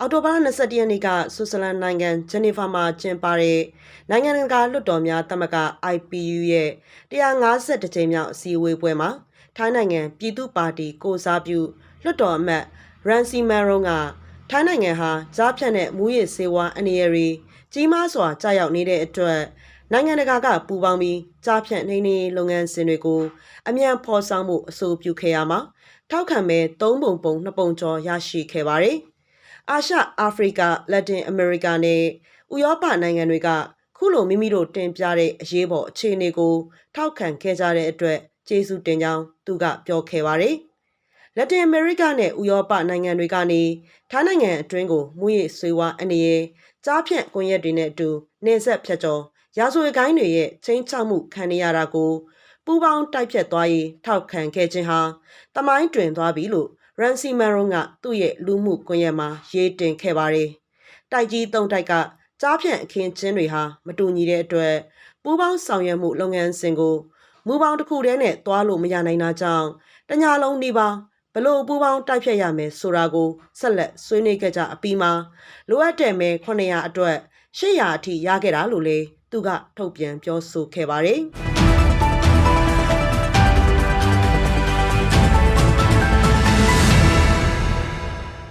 အော်တိုဘာလ22ရက်နေ့ကဆွစ်ဇာလန်နိုင်ငံဂျနီဗာမှာကျင်းပတဲ့နိုင်ငံတကာလွှတ်တော်များသမဂ္ဂ IPU ရဲ့150ကြိမ်မြောက်အစည်းအဝေးပွဲမှာထိုင်းနိုင်ငံပြည်သူ့ပါတီကိုစားပြုလွှတ်တော်အမတ်ရန်စီမန်ရုံးကထိုင်းနိုင်ငံဟာကြားဖြတ်တဲ့မူရစ်ဆေးဝါးအနေရည်ကြီးမားစွာကြာရောက်နေတဲ့အတွက်နိုင်ငံတကာကပူးပေါင်းပြီးကြားဖြတ်နေနေလုပ်ငန်းစဉ်တွေကိုအမြန်ဖော်ဆောင်မှုအဆိုပြုခဲ့ရမှာထောက်ခံမဲ့၃ပုံပုံ၂ပုံကျော်ရရှိခဲ့ပါတယ်။ အာရှအာဖရိကလက်တင်အမေရိကနဲ့ဥရောပနိုင်ငံတွေကခုလိုမိမိတို့တင်ပြတဲ့အရေးပေါ်အခြေအနေကိုထောက်ခံခဲ့ကြတဲ့အတွက်ကျေးဇူးတင်ကြောင်းသူကပြောခဲ့ပါတယ်။လက်တင်အမေရိကနဲ့ဥရောပနိုင်ငံတွေကနေထိုင်းနိုင်ငံအတွင်းကိုမူရစ်ဆွေးဝါးအနေရဲ့ကြားဖြန့်ကွန်ရက်တွေနဲ့အတူနေဆက်ဖြတ်ကျော်ရာဇဝတ်ကိုင်းတွေရဲ့ချင်းချောက်မှုခံနေရတာကိုပူပေါင်းတိုက်ဖြတ်သွားရေးထောက်ခံခဲ့ခြင်းဟာတမိုင်းတွင်သွားပြီလို့ ရန်စီမန်ရုံးကသူ့ရဲ့လူမှုကွန်ရက်မှာရေးတင်ခဲ့ပါတယ်။တိုက်ကြီးသုံးတိုက်ကကြားဖြန့်အခင်းချင်းတွေဟာမတူညီတဲ့အတွက်ပူးပေါင်းဆောင်ရွက်မှုလုပ်ငန်းစဉ်ကိုမူပေါင်းတစ်ခုတည်းနဲ့တွားလို့မရနိုင်တာကြောင့်တညာလုံးဒီပါဘလို့ပူးပေါင်းတိုက်ဖြတ်ရမယ်ဆိုတာကိုဆက်လက်ဆွေးနွေးခဲ့ကြအပြီးမှာလိုအပ်တဲ့မဲ900အတွက်800အထိရခဲ့တာလို့လေသူကထုတ်ပြန်ပြောဆိုခဲ့ပါတယ်။